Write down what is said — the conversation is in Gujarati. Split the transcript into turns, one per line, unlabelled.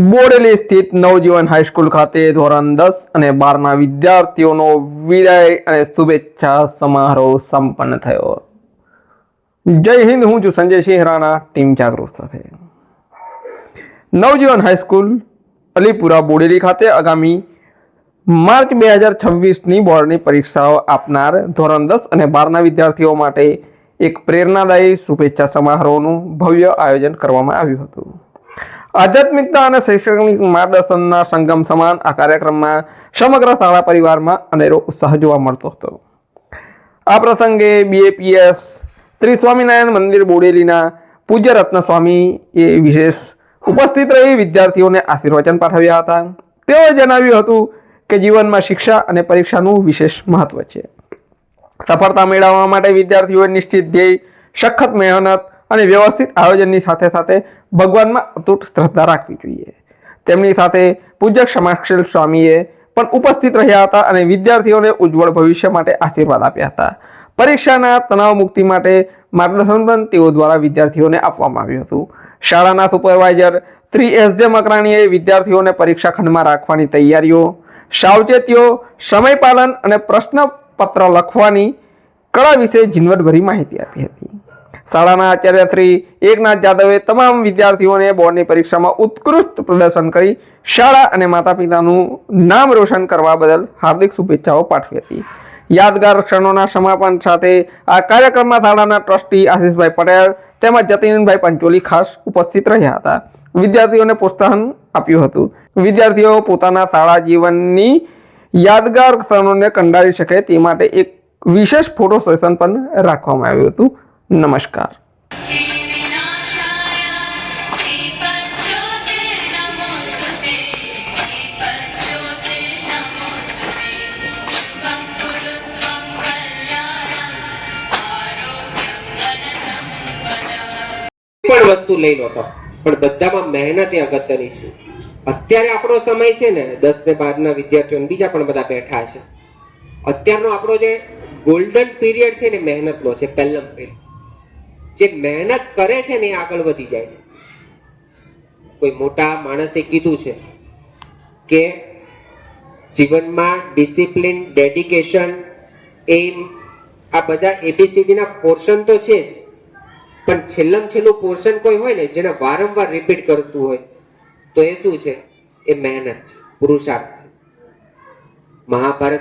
બોડેલી સ્થિત નવજીવન હાઈસ્કૂલ ખાતે ધોરણ દસ અને બારના વિદ્યાર્થીઓનો વિદાય અને શુભેચ્છા સમારોહ સંપન્ન થયો. જય હિન્દ, હું છું સંજય સિંહ રાણા, ટીમ જાગૃત સાથે. નવજીવન હાઈસ્કૂલ અલીપુરા બોડેલી ખાતે આગામી માર્ચ બે હજાર છવ્વીસની બોર્ડની પરીક્ષાઓ આપનાર ધોરણ દસ અને બારના વિદ્યાર્થીઓ માટે એક પ્રેરણાદાયી શુભેચ્છા સમારોહનું ભવ્ય આયોજન કરવામાં આવ્યું હતું. આધ્યાત્મિકતા અને શૈક્ષણિક માર્ગદર્શનના સંગમ સમાન આ કાર્યક્રમમાં સમગ્ર શાળા પરિવારમાં અનેરો ઉત્સાહ જોવા મળતો હતો. આ પ્રસંગે બીએપીએસ શ્રી સ્વામિનારાયણ મંદિર બોડેલીના પૂજ્ય રત્ન સ્વામીએ વિશેષ ઉપસ્થિત રહી વિદ્યાર્થીઓને આશીર્વચન પાઠવ્યા હતા. તેઓએ જણાવ્યું હતું કે જીવનમાં શિક્ષા અને પરીક્ષાનું વિશેષ મહત્વ છે. સફળતા મેળવવા માટે વિદ્યાર્થીઓએ નિશ્ચિત ધ્યેય, સખત મહેનત અને વ્યવસ્થિત આયોજનની સાથે સાથે ભગવાનમાં અતૂટ શ્રદ્ધા રાખવી જોઈએ. તેમની સાથે પૂજ્ય ક્ષમાશીલ સ્વામીએ પણ ઉપસ્થિત રહ્યા હતા અને વિદ્યાર્થીઓને ઉજ્જવળ ભવિષ્ય માટે આશીર્વાદ આપ્યા હતા. પરીક્ષાના તણાવ મુક્તિ માટે માર્ગદર્શન પણ તેઓ દ્વારા વિદ્યાર્થીઓને આપવામાં આવ્યું હતું. શાળાના સુપરવાઇઝર શ્રી એસ જે મકરાણીએ વિદ્યાર્થીઓને પરીક્ષા ખંડમાં રાખવાની તૈયારીઓ, સાવચેતીઓ સમયપાલન અને પ્રશ્નપત્ર લખવાની કળા વિશે ઝીણવટભરી માહિતી આપી હતી. શાળાના આચાર્ય શ્રી એકનાથ જાદવે તમામ વિદ્યાર્થીઓને બોર્ડની પરીક્ષામાં ઉત્કૃષ્ટ પ્રદર્શન કરી શાળા અને માતા પિતાનું નામ રોશન કરવા બદલ હાર્દિક શુભેચ્છાઓ પાઠવી હતી. યાદગાર ક્ષણોના સમાપન સાથે આ કાર્યક્રમમાં શાળાના ટ્રસ્ટી આશીષભાઈ પટેલ તેમજ જતીનભાઈ પંચોલી ખાસ ઉપસ્થિત રહ્યા હતા. વિદ્યાર્થીઓને પ્રોત્સાહન આપ્યું હતું. વિદ્યાર્થીઓ પોતાના શાળા જીવનની યાદગાર ક્ષણોને કંડારી શકે તે માટે એક વિશેષ ફોટો સેશન પણ રાખવામાં આવ્યું હતું. નમસ્કાર.
પણ વસ્તુ લઈ લો તો. પણ બધામાં મહેનત એ અગત્યની છે. અત્યારે આપણો સમય છે ને, દસ ને બાર ના વિદ્યાર્થીઓને બીજા પણ બધા બેઠા છે. અત્યારનો આપણો જે ગોલ્ડન પીરિયડ છે ને, મહેનતનો છે, પહેલમ પીરિયડ જે મહેનત કરે છે ને એ આગળ વધી જાય છે. કોઈ મોટા માણસે કીધું છે કે જીવનમાં ડિસિપ્લિન ડેડિકેશન એમ આ બધા એબીસીડીના પોર્શન તો છે જ. પણ છેલ્લમ છેલ્લું પોર્શન કોઈ હોય ને જેને વારંવાર રિપીટ કરતું હોય, તો એ શું છે? એ મહેનત છે, પુરુષાર્થ છે. મહાભારત